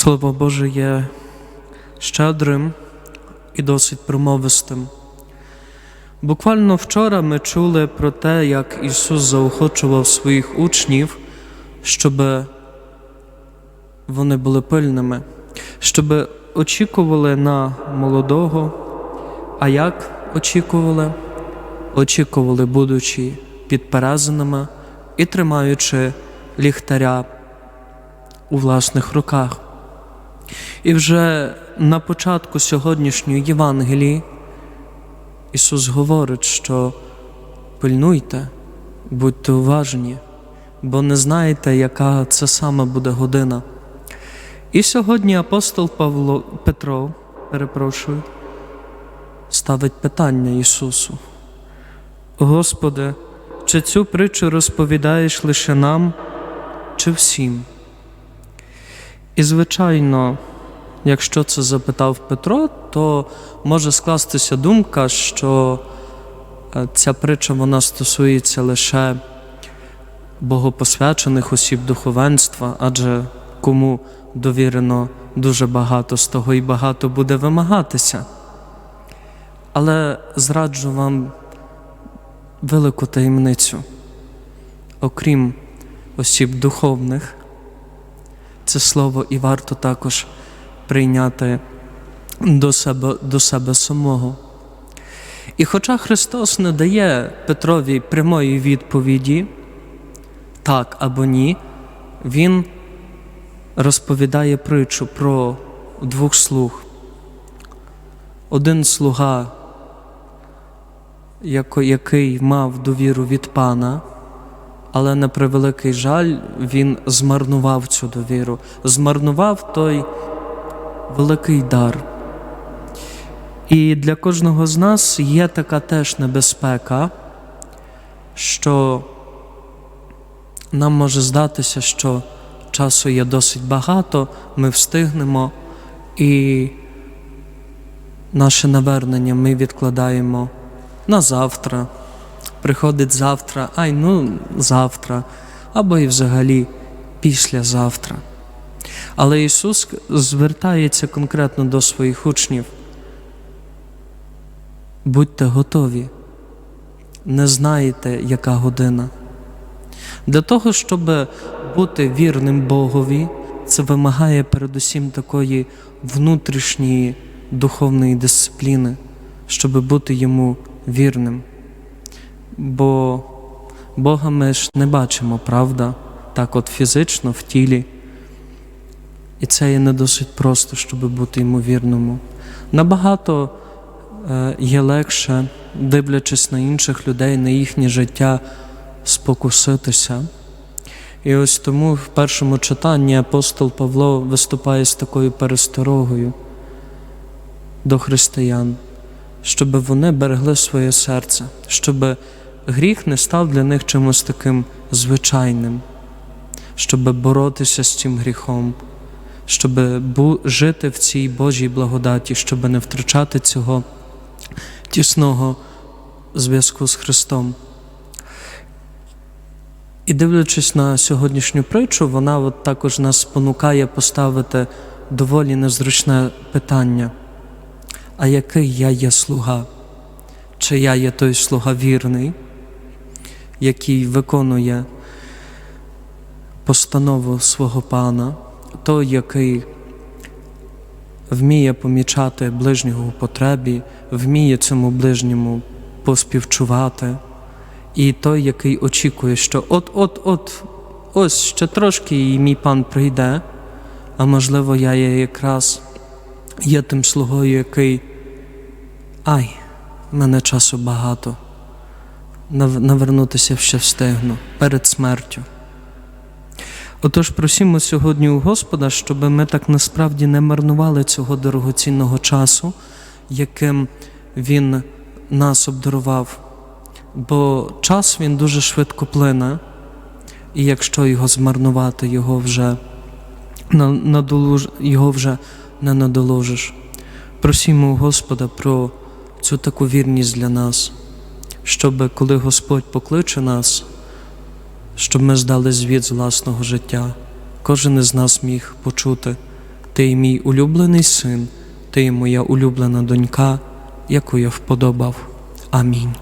Слово Боже є щедрим і досить промовистим. Буквально вчора ми чули про те, як Ісус заохочував своїх учнів, щоб вони були пильними, щоб очікували на молодого. А як очікували? Очікували, будучи підперезаними і тримаючи ліхтаря у власних руках. І вже на початку сьогоднішньої Євангелії Ісус говорить, що пильнуйте, будьте уважні, бо не знаєте, яка це саме буде година. І сьогодні апостол Павло Петро, перепрошую, ставить питання Ісусу. Господи, чи цю притчу розповідаєш лише нам, чи всім? І, звичайно, якщо це запитав Петро, то може скластися думка, що е, ця притча вона стосується лише богопосвячених осіб духовенства, адже кому довірено дуже багато з того і багато буде вимагатися. Але зраджу вам велику таємницю, окрім осіб духовних це слово і варто також прийняти до себе, до себе самого. І хоча Христос не дає Петрові прямої відповіді, так або ні, Він розповідає притчу про двох слуг. Один слуга, який мав довіру від пана, але на превеликий жаль, він змарнував цю довіру, змарнував той великий дар. І для кожного з нас є така теж небезпека, що нам може здатися, що часу є досить багато, ми встигнемо, і наше навернення ми відкладаємо на завтра приходить завтра, ай ну завтра, або і взагалі післязавтра. Але Ісус звертається конкретно до своїх учнів. Будьте готові, не знаєте, яка година. Для того, щоб бути вірним Богові, це вимагає передусім такої внутрішньої духовної дисципліни, щоб бути йому вірним бо Бога ми ж не бачимо, правда, так от фізично в тілі. І це є не досить просто, щоб бути ймовірному. Набагато е, є легше, дивлячись на інших людей, на їхнє життя, спокуситися. І ось тому в першому читанні апостол Павло виступає з такою пересторогою до християн, щоб вони берегли своє серце, щоб гріх не став для них чимось таким звичайним, щоб боротися з цим гріхом, щоб жити в цій Божій благодаті, щоб не втрачати цього тісного зв'язку з Христом. І дивлячись на сьогоднішню притчу, вона от також нас спонукає поставити доволі незручне питання: а який я є слуга? Чи я є той слуга вірний? який виконує постанову свого пана, той, який вміє помічати ближнього у потребі, вміє цьому ближньому поспівчувати, і той, який очікує, що от-от-от, ось ще трошки і мій пан прийде, а можливо, я є якраз є тим слугою, який ай, мене часу багато навернутися ще встигну перед смертю. Отож, просімо сьогодні у Господа, щоб ми так насправді не марнували цього дорогоцінного часу, яким Він нас обдарував, бо час він дуже швидко плине, і якщо його змарнувати, його вже надолуж... його вже не надоложиш. Просімо у Господа про цю таку вірність для нас щоб коли Господь покличе нас, щоб ми здали звіт з власного життя, кожен із нас міг почути Ти мій улюблений син, ти моя улюблена донька, яку я вподобав. Амінь.